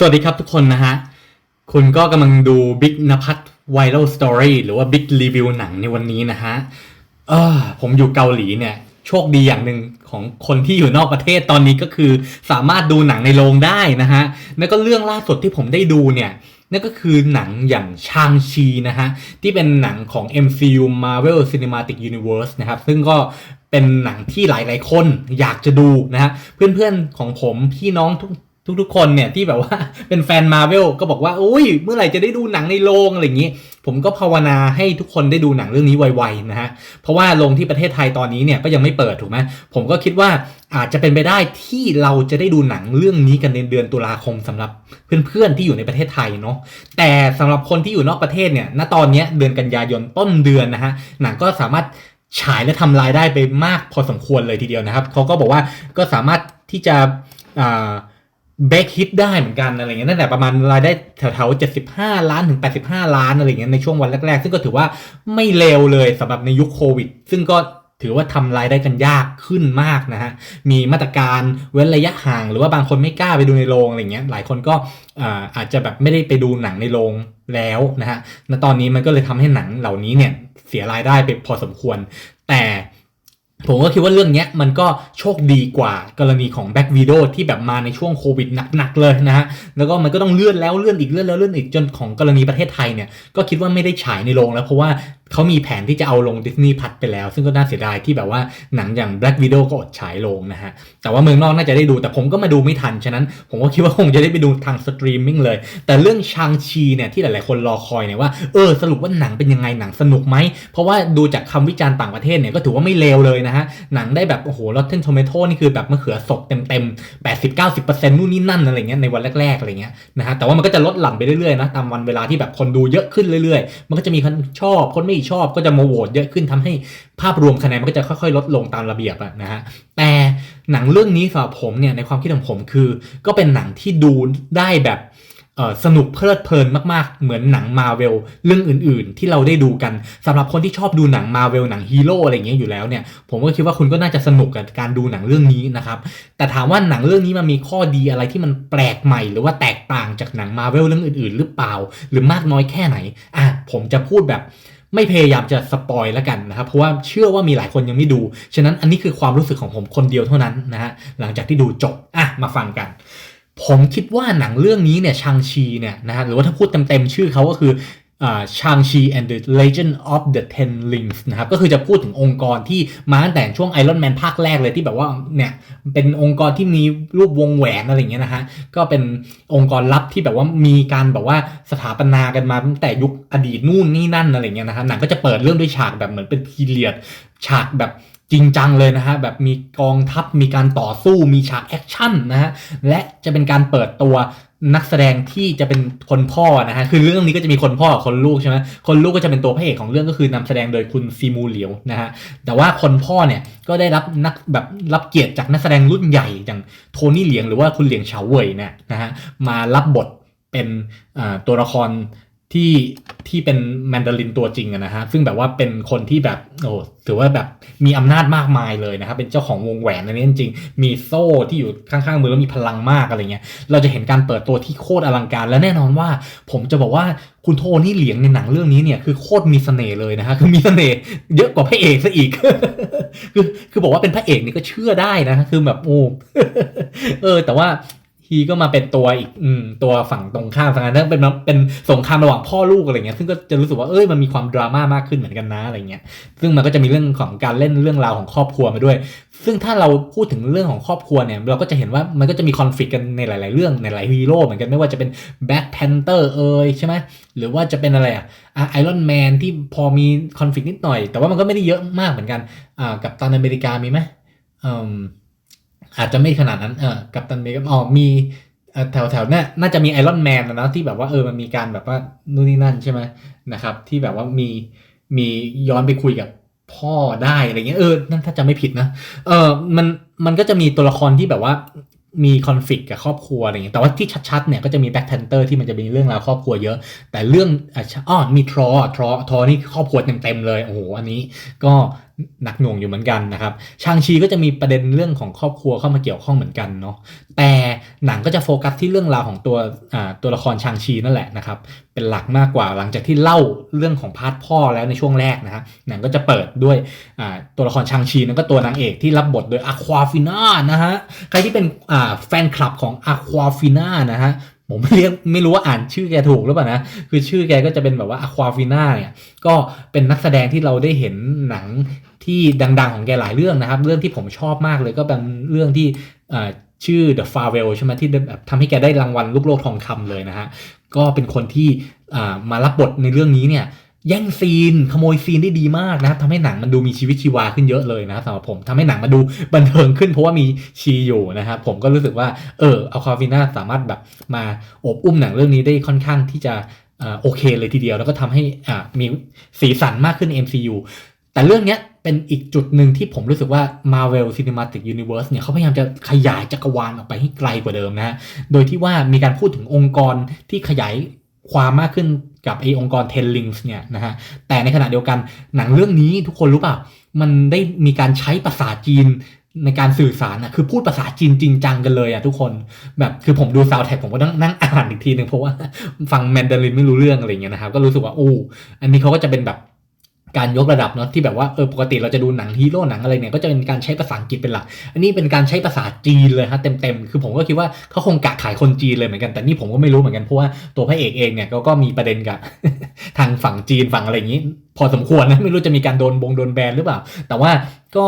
สวัสดีครับทุกคนนะฮะ คุณก็กำลังดู Big นภัทร Viral Story หรือว่า Big Review หนังในวันนี้นะฮะ เออผมอยู่เกาหลีเนี่ย โชคดีอย่างหนึ่งของคนที่อยู่นอกประเทศตอนนี้ก็คือสามารถดูหนังในโรงได้นะฮะ แล้วก็เรื่องล่าสุดที่ผมได้ดูเนี่ย นั่นก็คือหนังอย่างชางชีนะฮะ ที่เป็นหนังของ MCU Marvel Cinematic Universe นะครับ ซึ่งก็เป็นหนังที่หลาย ๆ คนอยากจะดูนะฮะ เพื่อน ๆ ของผมพี่น้องทุก ทุกๆ คนเนี่ยที่แบบว่าเป็นแฟนมาเวลก็บอกว่าอุ้ยเมื่อไหร่จะได้ดูหนังในโรงอะไรอย่างนี้ ผมก็ภาวนาให้ทุกคนได้ดูหนังเรื่องนี้ไวๆนะฮะเพราะว่าโรงที่ประเทศไทยตอนนี้เนี่ยก็ยังไม่เปิดถูกไหมผมก็คิดว่าอาจจะเป็นไปได้ที่เราจะได้ดูหนังเรื่องนี้กันในเดือนตุลาคมสำหรับเพื่อนๆที่อยู่ในประเทศไทยเนาะแต่สำหรับคนที่อยู่นอกประเทศเนี่ยณตอนนี้เดือนกันยายนต้นเดือนนะฮะหนังก็สามารถฉายและทำรายได้ไปมากพอสมควรเลยทีเดียวนะครับเขาก็บอกว่าก็สามารถที่จะอ่า เบรกฮิตได้เหมือนกันอะไรเงี้ยตั้งแต่ประมาณรายได้แถวๆ75ล้านถึง85ล้านอะไรเงี้ยในช่วงวันแรกๆ ซึ่งก็ถือว่าไม่เลวเลยสำหรับในยุคโควิด ซึ่งก็ถือว่าทำรายได้กันยากขึ้นมากนะฮะ มีมาตรการเว้นระยะห่าง หรือว่าบางคนไม่กล้าไปดูในโรงอะไรเงี้ย หลายคนก็อาจจะแบบไม่ได้ไปดูหนังในโรงแล้วนะฮะณตอนนี้มันก็เลยทำให้หนังเหล่านี้เนี่ยเสียรายได้ไปพอสมควร แต่ ผมก็คิดว่าเรื่องนี้มันก็โชคดีกว่ากรณีของแบ็กวีดที่แบบมาในช่วงโควิดหนักๆเลยนะฮะ แล้วก็มันก็ต้องเลื่อนแล้วเลื่อนอีกเลื่อนแล้วเลื่อนอีกจนของกรณีประเทศไทยเนี่ยก็คิดว่าไม่ได้ฉายในโรงแล้วเพราะว่า เขามีแผนที่จะเอาลงดิสนีย์พัทไปแล้ว ซึ่งก็น่าเสียดายที่แบบว่าหนังอย่าง Black Widow ก็อดฉายลงนะฮะ แต่ว่าเมืองนอกน่าจะได้ดูแต่ผมก็มาดูไม่ทัน ฉะนั้นผมก็คิดว่าคงจะได้ไปดูทางสตรีมมิ่งเลย แต่เรื่องชางชีเนี่ยที่หลาย ๆ คนรอคอยเนี่ยว่าเออสรุปว่าหนังเป็นยังไงหนังสนุกไหม เพราะว่าดูจากคำวิจารณ์ต่างประเทศเนี่ยก็ถือว่าไม่เลวเลยนะฮะ หนังได้แบบโอ้โห Rotten Tomato นี่คือแบบมะเขือสดเต็มๆ80-90%นู่นนี่นั่นอะไรเงี้ยในวันแรก ๆ อะไรเงี้ยนะฮะแต่ว่ามันก็จะลดหลั่นไปเรื่อย ๆ นะตามวันเวลาที่แบบคนดูเยอะขึ้นเรื่อย ๆ มันก็จะมีคนชอบคนไม่ชอบก็จะมาโหวตเยอะขึ้นทำให้ภาพรวมคะแนนมันก็จะค่อยๆ ลดลงตามระเบียบอะนะฮะแต่หนังเรื่องนี้สำหรับผมเนี่ยในความคิดของผมคือ ก็เป็นหนังที่ดูได้แบบสนุกเพลิดเพลินมากๆ เหมือนหนังมาเวลเรื่องอื่นๆ ที่เราได้ดูกันสำหรับคนที่ชอบดูหนังมาเวลหนังฮีโร่อะไรอย่างเงี้ยอยู่แล้วเนี่ยผมก็คิดว่าคุณก็น่าจะสนุกกับการดูหนังเรื่องนี้นะครับแต่ถามว่าหนังเรื่องนี้มันมีข้อดีอะไรที่มันแปลกใหม่ หรือว่าแตกต่างจากหนังมาเวลเรื่องอื่นๆ หรือเปล่า หรือมากน้อยแค่ไหนอะผมจะพูดแบบ ไม่พยายามจะสปอยแล้วกันนะครับ เพราะว่าเชื่อว่ามีหลายคนยังไม่ดู ฉะนั้นอันนี้คือความรู้สึกของผมคนเดียวเท่านั้นนะฮะหลังจากที่ดูจบอะมาฟังกัน ผมคิดว่าหนังเรื่องนี้เนี่ยชางชีเนี่ยนะฮะหรือว่าถ้าพูดเต็มๆชื่อเขาก็คือ ชางชี and the Legend of the Ten Rings นะครับก็คือจะพูดถึงองค์กรที่มาตั้งแต่ช่วงไอรอนแมนภาคแรกเลยที่แบบว่าเนี่ยเป็นองค์กรที่มีรูปวงแหวนอะไรเงี้ยนะฮะก็เป็นองค์กรลับที่แบบว่ามีการแบบว่าสถาปนากันมาตั้งแต่ยุคอดีตนู่นนี่นั่นอะไรเงี้ยนะฮะหนังก็จะเปิดเรื่องด้วยฉากแบบเหมือนเป็นพีเรียด ฉากแบบจริงจังเลยนะฮะแบบมีกองทัพมีการต่อสู้มีฉากแอคชั่นนะฮะและจะเป็นการเปิดตัวนักแสดงที่จะเป็นคนพ่อนะฮะคือเรื่องนี้ก็จะมีคนพ่อกับคนลูกใช่ไหมคนลูกก็จะเป็นตัวพระเอกของเรื่องก็คือนำแสดงโดยคุณซีมูเหลียวนะฮะแต่ว่าคนพ่อเนี่ยก็ได้รับนักแบบรับเกียรติจากนักแสดงรุ่นใหญ่อย่างโทนี่เหลียงหรือว่าคุณเหลียงเฉาเว่ยเนี่ยนะฮะมารับบทเป็นตัวละคร ที่ที่เป็นแมนดารินตัวจริงนะฮะซึ่งแบบว่าเป็นคนที่แบบโอ้ถือว่าแบบมีอำนาจมากมายเลยนะครับเป็นเจ้าของวงแหวนอันนี้จริงๆมีโซ่ที่อยู่ข้างๆมือแล้วมีพลังมากอะไรเงี้ยเราจะเห็นการเปิดตัวที่โคตรอลังการ และแน่นอนว่า ผมจะบอกว่าคุณโทนี่เหลียงในหนังเรื่องนี้เนี่ยคือโคตรมีเสน่ห์เลยนะฮะคือมีเสน่ห์เยอะกว่าพระเอกซะอีก คือคือบอกว่าเป็นพระเอกนี่ก็เชื่อได้นะคือแบบโอ้เออแต่ว่า ฮีก็มาเป็นตัวอีกอืมตัวฝั่งตรงข้ามฝั่งนั้นเป็นเป็นสงครามระหว่างพ่อลูกอะไรเงี้ยซึ่งก็จะรู้สึกว่าเอ้ยมันมีความดราม่ามากขึ้นเหมือนกันนะอะไรเงี้ยซึ่งมันก็จะมีเรื่องของการเล่นเรื่องราวของครอบครัวมาด้วย ซึ่งถ้าเราพูดถึงเรื่องของครอบครัวเนี่ย เราก็จะเห็นว่ามันก็จะมีคอนฟ lict กันในหลาย ๆ เรื่องในหลายฮีโร่เหมือนกันไม่ว่าจะเป็นแบ็คแพนเตอร์เอยใช่ไหมหรือว่าจะเป็นอะไรอะไอรอนแมนที่พอมีคอนฟ lict นิดหน่อย แต่ว่ามันก็ไม่ได้เยอะมากเหมือนกันอ่ากับตันอเมริกามีไหมอืม อาจจะไม่ขนาดนั้นเออกับตันเมกาอ๋อมีแถวแถวเนี่ยน่าจะมีไอรอนแมนนะที่แบบว่าเออมันมีการแบบว่านู่นนี่นั่นใช่ไหมนะครับ ที่แบบว่ามีมีย้อนไปคุยกับพ่อได้อะไรเงี้ยเออนั่นถ้าจะไม่ผิดนะเออมันมันก็จะมีตัวละครที่แบบว่ามีคอน FLICT กับครอบครัวอะไรเงี้ยแต่ว่าที่ชัดๆเนี่ยก็จะมีแบ็คแพนเตอร์ที่มันจะมีเรื่องราวครอบครัวเยอะ แต่เรื่องอ๋อมีทรอทรอทรอนี่ครอบครัวเต็มๆเลยโอ้โหอันนี้ก็ หนักหน่วงอยู่เหมือนกันนะครับ ชางชีก็จะมีประเด็นเรื่องของครอบครัวเข้ามาเกี่ยวข้องเหมือนกันเนาะ แต่หนังก็จะโฟกัสที่เรื่องราวของตัวตัวละครชางชีนั่นแหละนะครับ เป็นหลักมากกว่าหลังจากที่เล่าเรื่องของพาร์ทพ่อแล้วในช่วงแรกนะฮะ หนังก็จะเปิดด้วยตัวละครชางชีนั่นก็ตัวนางเอกที่รับบทโดยอะควาฟิน่านะฮะ ใครที่เป็นแฟนคลับของอะควาฟิน่านะฮะ ผมเรียกไม่รู้ว่าอ่านชื่อแกถูกหรือเปล่านะ คือชื่อแกก็จะเป็นแบบว่าอควาฟิน่าเนี่ย ก็เป็นนักแสดงที่เราได้เห็นหนังที่ดัง ๆ ของแกหลายเรื่องนะครับ เรื่องที่ผมชอบมากเลยก็เป็นเรื่องที่ชื่อ The Farewell ใช่ไหมที่แบบทำให้แกได้รางวัลลูกโลกทองคำเลยนะฮะ ก็เป็นคนที่มารับบทในเรื่องนี้เนี่ย แย่งซีนขโมยซีนได้ดีมากนะครับทำให้หนังมันดูมีชีวิตชีวาขึ้นเยอะเลยนะสำหรับผมทำให้หนังมาดูบันเทิงขึ้นเพราะว่ามีชีอยู่นะครับผมก็รู้สึกว่าเออเอาคาฟิน่าสามารถแบบมาอบอุ้มหนังเรื่องนี้ได้ค่อนข้างที่จะอโอเคเลยทีเดียวแล้วก็ทำให้มีสีสันมากขึ้นใน MCU แต่เรื่องเนี้ยเป็นอีกจุดหนึ่งที่ผมรู้สึกว่า Marvel Cinematic Universe เนี่ยเขาพยายามจะขยายจักรวาลออกไปให้ไกลกว่าเดิมนะ โดยที่ว่ามีการพูดถึงองค์กรที่ขยายความมากขึ้น กับไอองค์กรเทนลิงส์เนี่ยนะฮะแต่ในขณะเดียวกันหนังเรื่องนี้ทุกคนรู้เปล่า มันได้มีการใช้ภาษาจีนในการสื่อสารนะคือพูดภาษาจีนจริงจังกันเลยอะทุกคนแบบคือผมดูซาวแท็กผมก็ต้องนั่งอ่านอีกทีหนึ่งเพราะว่าฟังแมนดารินไม่รู้เรื่องอะไรเงี้ยนะครับก็รู้สึกว่าโอ้อันนี้เขาก็จะเป็นแบบ การยกระดับเนาะที่แบบว่าเออปกติเราจะดูหนังฮีโร่หนังอะไรเนี่ยก็จะเป็นการใช้ภาษาอังกฤษเป็นหลัก อันนี้เป็นการใช้ภาษาจีนเลยฮะเต็มๆ คือผมก็คิดว่าเขาคงกะขายคนจีนเลยเหมือนกันแต่นี่ผมก็ไม่รู้เหมือนกันเพราะว่าตัวพระเอกเองเนี่ยก็ก็มีประเด็นกับทางฝั่งจีนฝั่งอะไรอย่างนี้ พอสมควรนะไม่รู้จะมีการโดนบงโดนแบนหรือเปล่า แต่ว่าก็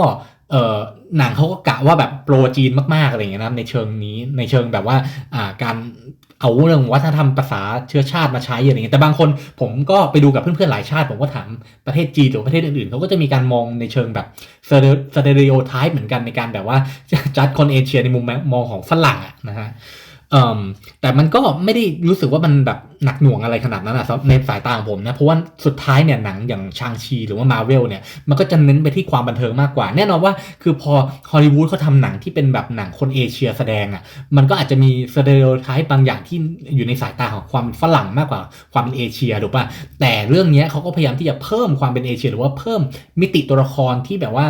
เออหนังเขาก็กะว่าแบบโปรจีนมากๆอะไรอย่างเงี้ยนะในเชิงนี้ในเชิงแบบว่าอ่าการ เอาเรื่องวัฒนธรรมภาษาเชื้อชาติมาใช้อะไรอย่างเงี้ยแต่บางคนผมก็ไปดูกับเพื่อนๆหลายชาติ ผมก็ถามประเทศจีนหรือประเทศอื่นๆเขาก็จะมีการมองในเชิงแบบสเตอริโอไทป์เหมือนกันในการแบบว่าจัดคนเอเชียในมุมมองของฝรั่งอะนะฮะ แต่มันก็ไม่ได้รู้สึกว่ามันแบบหนักหน่วงอะไรขนาดนั้นอะในสายตาของผมนะ เพราะว่าสุดท้ายเนี่ยหนังอย่างชางชีหรือว่ามาเวลเนี่ย มันก็จะเน้นไปที่ความบันเทิงมากกว่า แน่นอนว่าคือพอฮอลลีวูดเขาทำหนังที่เป็นแบบหนังคนเอเชียแสดงอะมันก็อาจจะมีสเตอริโอไทป์บางอย่างที่อยู่ในสายตาของความเป็นฝรั่งมากกว่าความเป็นเอเชียถูกป่ะแต่เรื่องนี้เขาก็พยายามที่จะเพิ่มความเป็นเอเชีย หรือว่าเพิ่มมิติตัวละครที่แบบว่า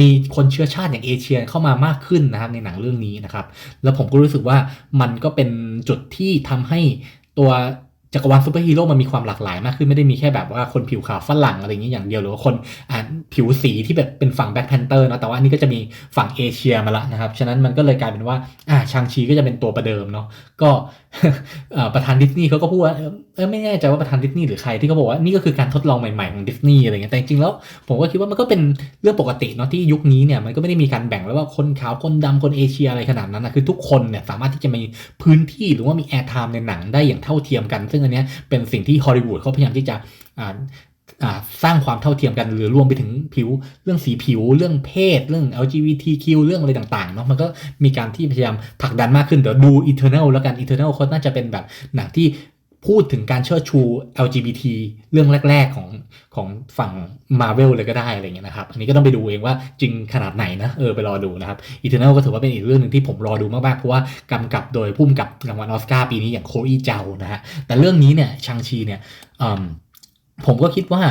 มีคนเชื้อชาติอย่างเอเชียเข้ามามากขึ้นนะครับในหนังเรื่องนี้นะครับแล้วผมก็รู้สึกว่ามันก็เป็นจุดที่ทำให้ตัวจักรวาลซูเปอร์ฮีโร่มันมีความหลากหลายมากขึ้นไม่ได้มีแค่แบบว่าคนผิวขาวฝรั่งอะไรอย่างนี้อย่างเดียวหรือว่าคนผิวสีที่แบบเป็นฝั่งแบ็คแพนเตอร์นะแต่ว่าอันนี้ก็จะมีฝั่งเอเชียมาละนะครับ ฉะนั้นมันก็เลยกลายเป็นว่าอ่าชางชีก็จะเป็นตัวประเดิมเนาะก็ประธานดิสนีย์เขาก็พูดว่าเออไม่แน่ใจว่าประธานดิสนีย์หรือใครที่เขาบอกว่านี่ก็คือการทดลองใหม่ๆของดิสนีย์อะไรเงี้ยแต่จริงๆแล้วผมก็คิดว่ามันก็เป็นเรื่องปกติเนาะที่ยุคนี้เนี่ยมันก็ไม่ได้มีการแบ่งแล้วว่าคนขาวคนดำคนเอเชียอะไรขนาดนั้นนะคือทุกคนเนี่ยสามารถที่จะมีพื้นที่หรือว่ามีแอร์ไทม์ในหนังได้อย่างเท่าเทียมกัน ซึ่งอันเนี้ยเป็นสิ่งที่ฮอลลีวูดเขาพยายามที่จะ สร้างความเท่าเทียมกันหรือรวมไปถึงผิวเรื่องสีผิวเรื่องเพศ เรื่อง LGBTQ เรื่องอะไรต่างๆเนาะมันก็มีการที่พยายามผลักดันมากขึ้นเดี๋ยวดู Eternal แล้วกัน Eternal เขาน่าจะเป็นแบบหนังที่พูดถึงการเชิดชู LGBT เรื่องแรก ๆ ของของฝั่ง Marvel เลยก็ได้อะไรเงี้ยนะครับ อันนี้ก็ต้องไปดูเองว่าจริงขนาดไหนนะเออไปรอดูนะครับ Eternal ก็ถือว่าเป็นอีกเรื่องหนึ่งที่ผมรอดูมาก ๆ เพราะว่ากำกับโดยผู้กำกับรางวัลออสการ์ปีนี้อย่างโคอีเจานะฮะแต่เรื่องนี้เนี่ยชางชีเนี่ยอืม ผมก็คิดว่า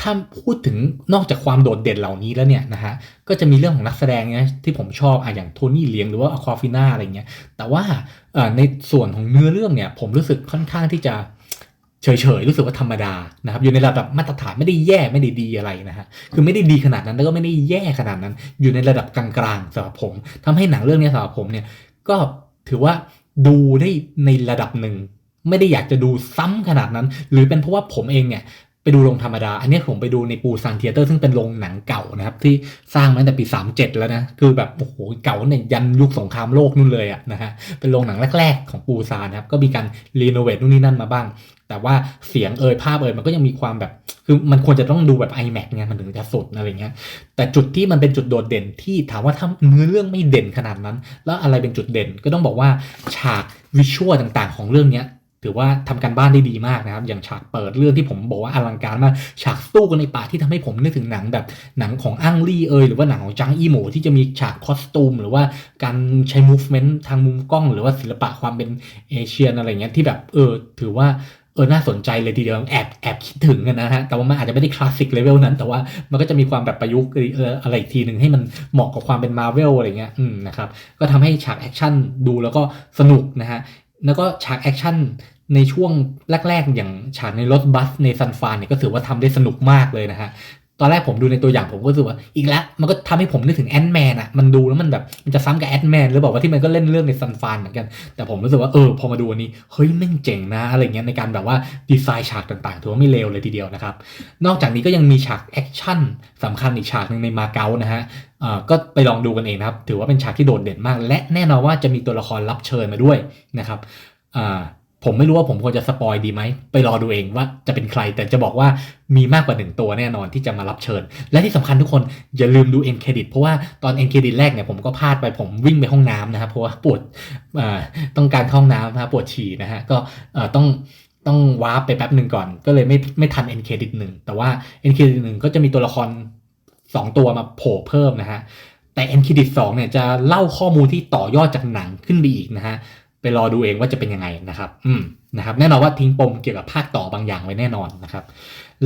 ถ้าพูดถึงนอกจากความโดดเด่นเหล่านี้แล้วเนี่ยนะฮะก็จะมีเรื่องของนักแสดงนะที่ผมชอบอะอย่างโทนี่เลียงหรือว่าอควาฟิน่าอะไรเงี้ยแต่ว่าในส่วนของเนื้อเรื่องเนี่ยผมรู้สึกค่อนข้างที่จะเฉยๆรู้สึกว่าธรรมดานะครับอยู่ในระดับมาตรฐานไม่ได้แย่ไม่ได้ดีอะไรนะฮะคือไม่ได้ดีขนาดนั้นแล้วก็ไม่ได้แย่ขนาดนั้น อยู่ในระดับกลางๆสำหรับผมทำให้หนังเรื่องนี้สำหรับผมเนี่ยก็ถือว่าดูได้ในระดับหนึ่งไม่ได้อยากจะดูซ้ำขนาดนั้น หรือเป็นเพราะว่าผมเองเนี่ย ไปดูโรงธรรมดา อันนี้ผมไปดูในปูซานเทียเตอร์ซึ่งเป็นโรงหนังเก่านะครับ ที่สร้างมาตั้งแต่ปี 37 แล้วนะ คือแบบโอ้โหเก่าเนี่ยยันยุคสงครามโลกนู่นเลยอะนะฮะเป็นโรงหนังแรก ๆ ของปูซานนะครับ ก็มีการรีโนเวทนู่นนี่นั่นมาบ้าง แต่ว่าเสียงเอ่ยภาพเอ่ยมันก็ยังมีความแบบ คือมันควรจะต้องดูแบบ iMac ไงมันถึงจะสดอะไรเงี้ยแต่จุดที่มันเป็นจุดโดดเด่นที่ถามว่าถ้าเนื้อเรื่องไม่เด่นขนาดนั้น แล้วอะไรเป็นจุดเด่นก็ต้องบอกว่าฉากวิชวลต่างๆ ของเรื่องเนี้ย ถือว่าทำการบ้านได้ดีมากนะครับ อย่างฉากเปิดเรื่องที่ผมบอกว่าอลังการมาก ฉากสู้กันในป่าที่ทำให้ผมนึกถึงหนังแบบหนังของอังลี่เอยหรือว่าหนังของจังอีโมที่จะมีฉากคอสตูม หรือว่าการใช้ movement ทางมุมกล้อง หรือว่าศิลปะความเป็นเอเชียนอะไรเงี้ยที่แบบเออถือว่าเออ น่าสนใจเลยทีเดียว แอบแอบคิดถึงกันนะฮะ แต่ว่ามันอาจจะไม่ได้คลาสสิกเลเวลนั้น แต่ว่ามันก็จะมีความแบบประยุกต์อะไรอีกทีหนึ่งให้มันเหมาะกับความเป็นมาเวลอะไรเงี้ย อืมนะครับ ก็ทำให้ฉากแอคชั่นดูแล้วก็สนุกนะฮะ แล้วก็ฉากแอคชั่นในช่วงแรก ๆ อย่างฉากในรถบัสในซันฟานเนี่ยก็ถือว่าทำได้สนุกมากเลยนะฮะ ตอนแรกผมดูในตัวอย่างผมก็รู้สึกว่าอีกแล้วมันก็ทำให้ผมนึกถึงแอนแมนอะมันดูแล้วมันแบบมันจะซ้ำกับแอนแมนหรือเปล่าว่าที่มันก็เล่นเรื่องในซันฟานเหมือนกัน แต่ผมรู้สึกว่าเออพอมาดูอันนี้เฮ้ยแม่งเจ๋งนะอะไรเงี้ยในการแบบว่าดีไซน์ฉากต่างๆถือว่าไม่เลวเลยทีเดียวนะครับ นอกจากนี้ก็ยังมีฉากแอคชั่นสำคัญอีกฉากหนึ่งในมาเก๊านะฮะเอ่อก็ไปลองดูกันเองนะครับ ถือว่าเป็นฉากที่โดดเด่นมาก และแน่นอนว่าจะมีตัวละครรับเชิญมาด้วยนะครับอ่า ผมไม่รู้ว่าผมควรจะสปอยดีไหม ไปรอดูเองว่าจะเป็นใคร แต่จะบอกว่ามีมากกว่าหนึ่งตัวแน่นอนที่จะมารับเชิญ และที่สำคัญทุกคนอย่าลืมดูเอ็นเครดิตเพราะว่าตอนเอ็นเครดิตแรกเนี่ยผมก็พลาดไปผมวิ่งไปห้องน้ำนะครับเพราะว่าปวดต้องการห้องน้ำนะฮะปวดฉี่นะฮะก็ต้องต้องวาร์ปไปแป๊บหนึ่งก่อน ก็เลยไม่ไม่ทันเอ็นเครดิตหนึ่งแต่ว่าเอ็นเครดิตหนึ่งก็จะมีตัวละครสองตัวมาโผล่เพิ่มนะฮะแต่เอ็นเครดิตสองเนี่ยจะเล่าข้อมูลที่ต่อยอดจากหนังขึ้นไปอีกนะฮะ ไปรอดูเองว่าจะเป็นยังไงนะครับ อืมนะครับแน่นอนว่าทิ้งปมเกี่ยวกับภาคต่อบางอย่างไว้แน่นอนนะครับ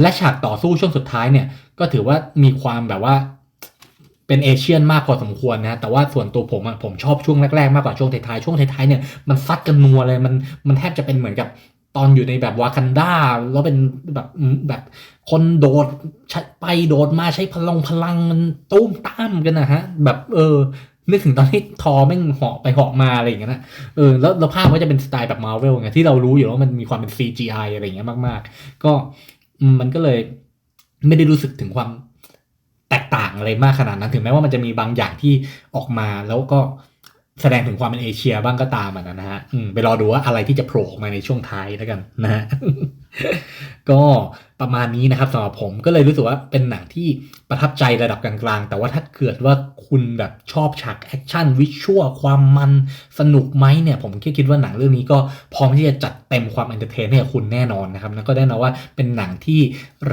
และฉากต่อสู้ช่วงสุดท้ายเนี่ย ก็ถือว่ามีความแบบว่าเป็นเอเชียนมากพอสมควรนะ แต่ว่าส่วนตัวผมอะผมชอบช่วงแรกๆ มากกว่าช่วงท้ายๆ ช่วงท้ายๆเนี่ยมันซัดกันนัวเลยมันมันแทบจะเป็นเหมือนกับตอนอยู่ในแบบวากันดาแล้วเป็นแบบแบบคนโดดไปโดดมาใช้พลังพลังมันตุ้มตามกันนะฮะ แบบเออ นึกถึงตอนที่ทอแม่งเหาะไปเหาะมาอะไรอย่างเงี้ยนะเออแล้วแล้วภาพก็จะเป็นสไตล์แบบมาร์เวลไงที่เรารู้อยู่แล้วว่ามันมีความเป็น CGI อะไรอย่างเงี้ยมากๆ ก็มันก็เลยไม่ได้รู้สึกถึงความแตกต่างอะไรมากขนาดนั้นถึงแม้ว่ามันจะมีบางอย่างที่ออกมาแล้วก็แสดงถึงความเป็นเอเชียบ้างก็ตามอะนะฮะไปรอดูว่าอะไรที่จะโผล่ออกมาในช่วงท้ายแล้วกันนะฮะก็ประมาณนี้นะครับสำหรับผมก็เลยรู้สึกว่าเป็นหนังที่ประทับใจระดับกลางๆ แต่ว่าถ้าเกิดว่าคุณแบบชอบฉากแอคชั่นวิชวลความมันสนุกไหมเนี่ย ผมแค่คิดว่าหนังเรื่องนี้ก็พร้อมที่จะจัดเต็มความเอนเตอร์เทนให้คุณแน่นอนนะครับแล้วก็แน่นอนว่าเป็นหนังที่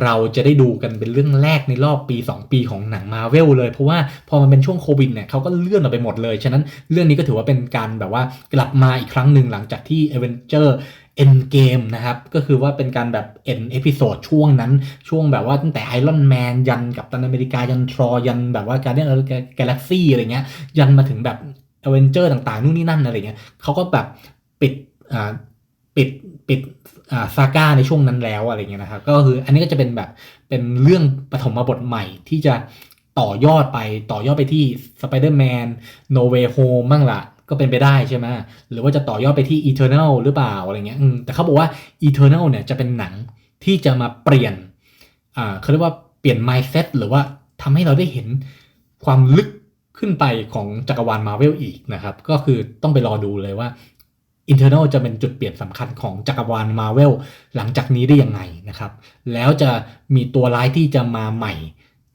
เราจะได้ดูกันเป็นเรื่องแรกในรอบปี 2 ปีของหนังมาเวลเลย เพราะว่าพอมันเป็นช่วงโควิดเนี่ยเขาก็เลื่อนออกไปหมดเลยฉะนั้นเรื่องนี้ก็ถือว่าเป็นการแบบว่ากลับมาอีกครั้งหนึ่งหลังจากที่ a v e n g e r เอ็นเกมนะครับ ก็คือว่าเป็นการแบบเอ็นเอพิโซดช่วงนั้น ช่วงแบบว่าตั้งแต่ไอรอนแมนยันกับตันอเมริกา ยันทรอ ยันแบบว่าการเดียนกาแล็กซี่อะไรเงี้ย ยันมาถึงแบบเอเวนเจอร์ต่างๆ นู่นนี่นั่นอะไรเงี้ยเขาก็แบบปิดอ่าปิดปิดอ่าซาก้าในช่วงนั้นแล้วอะไรเงี้ยนะครับ ก็คืออันนี้ก็จะเป็นแบบเป็นเรื่องปฐมบทใหม่ที่จะต่อยอดไปต่อยอดไปที่ Spider-Man No Way Home บ้างละ ก็เป็นไปได้ใช่ไหมหรือว่าจะต่อยอดไปที่ Eternal หรือเปล่าอะไรเงี้ยแต่เขาบอกว่า Eternal เนี่ยจะเป็นหนังที่จะมาเปลี่ยนอ่าเขาเรียกว่าเปลี่ยน mindset หรือว่าทำให้เราได้เห็นความลึกขึ้นไปของจักรวาลมาเวลอีกนะครับ ก็คือต้องไปรอดูเลยว่า Internal จะเป็นจุดเปลี่ยนสำคัญของจักรวาลมาเวลหลังจากนี้ได้ยังไงนะครับ แล้วจะมีตัวร้ายที่จะมาใหม่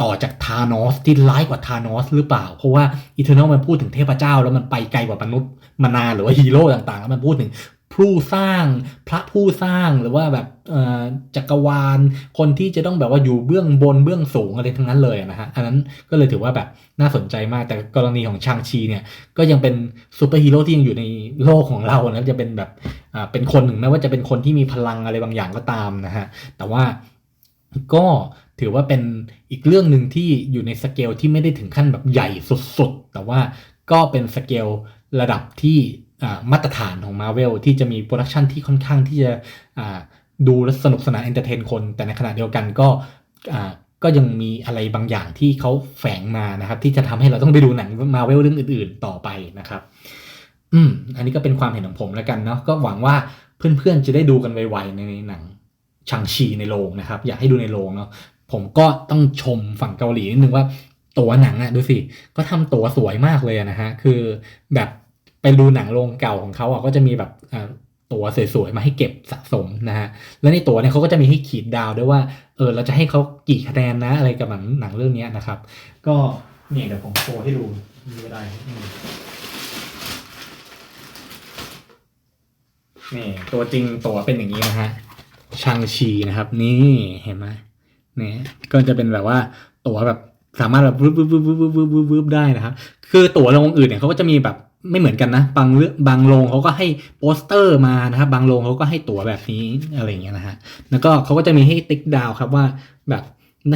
ต่อจากธานอสที่ร้ายกว่าธานอสหรือเปล่า เพราะว่าอีเทอร์น l มันพูดถึงเทพเจ้า แล้วมันไปไกลกว่ามนุษย์มานานหรือว่าฮีโร่ต่างๆ แล้วมันพูดถึงผู้สร้างพระผู้สร้างหรือว่าแบบอ่อจักรวาล คนที่จะต้องแบบว่าอยู่เบื้องบนเบื้องสูงอะไรทั้งนั้นเลยนะฮะอันนั้นก็เลยถือว่าแบบน่าสนใจมากแต่กรณีของชางชีเนี่ยก็ยังเป็นซูเปอร์ฮีโร่ที่ยังอยู่ในโลกของเรานะจะเป็นแบบอ่าเป็นคนหนึ่งแม้ว่าจะเป็นคนที่มีพลังอะไรบางอย่างก็ตามนะฮะแต่ว่าก็ ถือว่าเป็นอีกเรื่องหนึ่งที่อยู่ในสเกลที่ไม่ได้ถึงขั้นแบบใหญ่สุดๆ แต่ว่าก็เป็นสเกลระดับที่มาตรฐานของ Marvel ที่จะมีโปรดักชันที่ค่อนข้างที่จะดูและสนุกสนานเอนเตอร์เทนคน แต่ในขณะเดียวกันก็ก็ยังมีอะไรบางอย่างที่เขาแฝงมานะครับ ที่จะทำให้เราต้องไปดูหนังมาเวลเรื่องอื่นๆต่อไปนะครับ อืม อันนี้ก็เป็นความเห็นของผมแล้วกันเนาะก็หวังว่าเพื่อนๆจะได้ดูกันไวๆในหนังชังชีในโรงนะครับ อยากให้ดูในโรงเนาะ ผมก็ต้องชมฝั่งเกาหลีนิดนึงว่าตัวหนังอะดูสิ ก็ทำตัวสวยมากเลยนะฮะ คือแบบไปดูหนังโรงเก่าของเขาอะก็จะมีแบบตัวสวยๆมาให้เก็บสะสมนะฮะ แล้วในตัวเนี่ยเขาก็จะมีให้ขีดดาวด้วยว่า เออเราจะให้เขากี่คะแนนนะอะไรกับหนังหนังเรื่องนี้นะครับ ก็เนี่ยเดี๋ยวผมโชว์ให้ดูมีไม่ได้อืมนี่ตัวจริงตัวเป็นอย่างนี้นะฮะชังชีนะครับ นี่เห็นไหม นี่ยก็จะเป็นแบบว่าตั๋วแบบสามารถแบบวืบวืบวืบวืบวืบวืบได้นะครับ คือตั๋วโรงอื่นเนี่ยเขาก็จะมีแบบไม่เหมือนกันนะ บางเรื่องบางโรงเขาก็ให้โปสเตอร์มานะครับ บางโรงเขาก็ให้ตั๋วแบบนี้อะไรเงี้ยนะฮะ แล้วก็เขาก็จะมีให้ติ๊กดาวครับว่าแบบ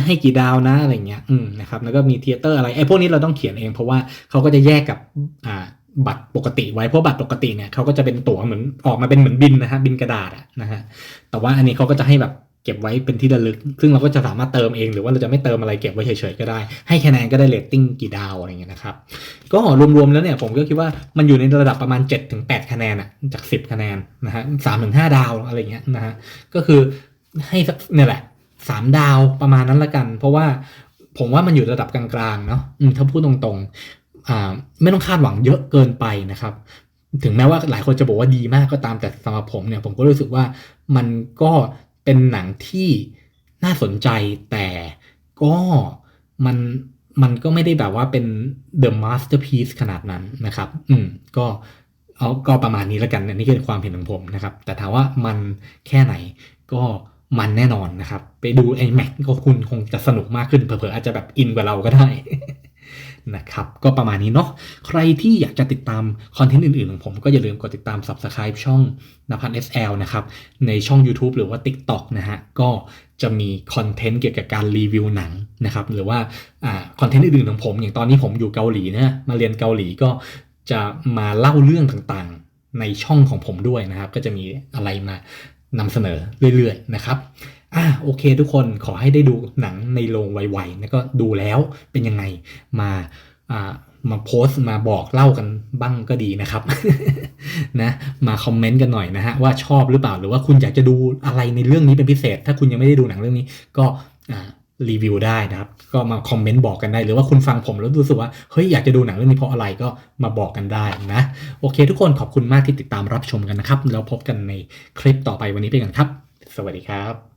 ให้กี่ดาวนะอะไรเงี้ย อืมนะครับ แล้วก็มีเทเตอร์อะไรไอ้พวกนี้เราต้องเขียนเองเพราะว่าเขาก็จะแยกกับอ่าบัตรปกติไว้เพราะบัตรปกติเนี่ยเขาก็จะเป็นตั๋วเหมือนออกมาเป็นเหมือนบินนะฮะบินกระดาษอะนะฮะแต่ว่าอันนี้เขาก็จะให้แบบ เก็บไว้เป็นที่ระลึก ซึ่งเราก็จะสามารถเติมเองหรือว่าเราจะไม่เติมอะไรเก็บไว้เฉยๆก็ได้ ให้คะแนนก็ได้เรตติ้งกี่ดาวอะไรเงี้ยนะครับ ก็รวมๆแล้วเนี่ยผมก็คิดว่ามันอยู่ในระดับประมาณ 7-8 คะแนนอะจาก 10 คะแนนนะฮะสามถึงห้าดาวอะไรเงี้ยนะฮะ ก็คือให้สักเนี่ยแหละสามดาวประมาณนั้นละกัน เพราะว่าผมว่ามันอยู่ระดับกลางๆเนาะถ้าพูดตรงๆอ่าไม่ต้องคาดหวังเยอะเกินไปนะครับ ถึงแม้ว่าหลายคนจะบอกว่าดีมากก็ตามแต่สำหรับผมเนี่ยผมก็รู้สึกว่ามันก็ เป็นหนังที่น่าสนใจแต่ก็มันมันก็ไม่ได้แบบว่าเป็น the masterpiece ขนาดนั้นนะครับ อืม ก็เอาก็ประมาณนี้แล้วกันอันนี่คือความเห็นของผมนะครับ แต่ถามว่ามันแค่ไหนก็มันแน่นอนนะครับ ไปดูไอ้แม็กก็คุณคงจะสนุกมากขึ้นเผลอๆอาจจะแบบอินกว่าเราก็ได้ นะครับก็ประมาณนี้เนาะใครที่อยากจะติดตามคอนเทนต์อื่นๆ ของผมก็อย่าลืมกดติดตาม Subscribe ช่องนภัส SL นะครับในช่อง YouTube หรือว่า TikTok นะฮะก็จะมีคอนเทนต์เกี่ยวกับการรีวิวหนังนะครับหรือว่าอ่าคอนเทนต์อื่นๆของผม อย่างตอนนี้ผมอยู่เกาหลีนะมาเรียนเกาหลีก็จะมาเล่าเรื่องต่างๆในช่องของผมด้วยนะครับ ก็จะมีอะไรมานำเสนอเรื่อยๆนะครับ อ่าโอเคทุกคนขอให้ได้ดูหนังในโรงไวๆแล้วก็ดูแล้วเป็นยังไงมาอ่ามาโพสต์มาบอกเล่ากันบ้างก็ดีนะครับนะมาคอมเมนต์กันหน่อยนะฮะว่าชอบหรือเปล่าหรือว่าคุณอยากจะดูอะไรในเรื่องนี้เป็นพิเศษ ถ้าคุณยังไม่ได้ดูหนังเรื่องนี้ก็อ่ารีวิวได้นะครับ ก็มาคอมเมนต์บอกกันได้ หรือว่าคุณฟังผมแล้วรู้สึกว่าเฮ้ยอยากจะดูหนังเรื่องนี้เพราะอะไรก็มาบอกกันได้นะ โอเค ทุกคนขอบคุณมากที่ติดตามรับชมกันนะครับ แล้วพบกันในคลิปต่อไปวันนี้ไปกันครับ สวัสดีครับ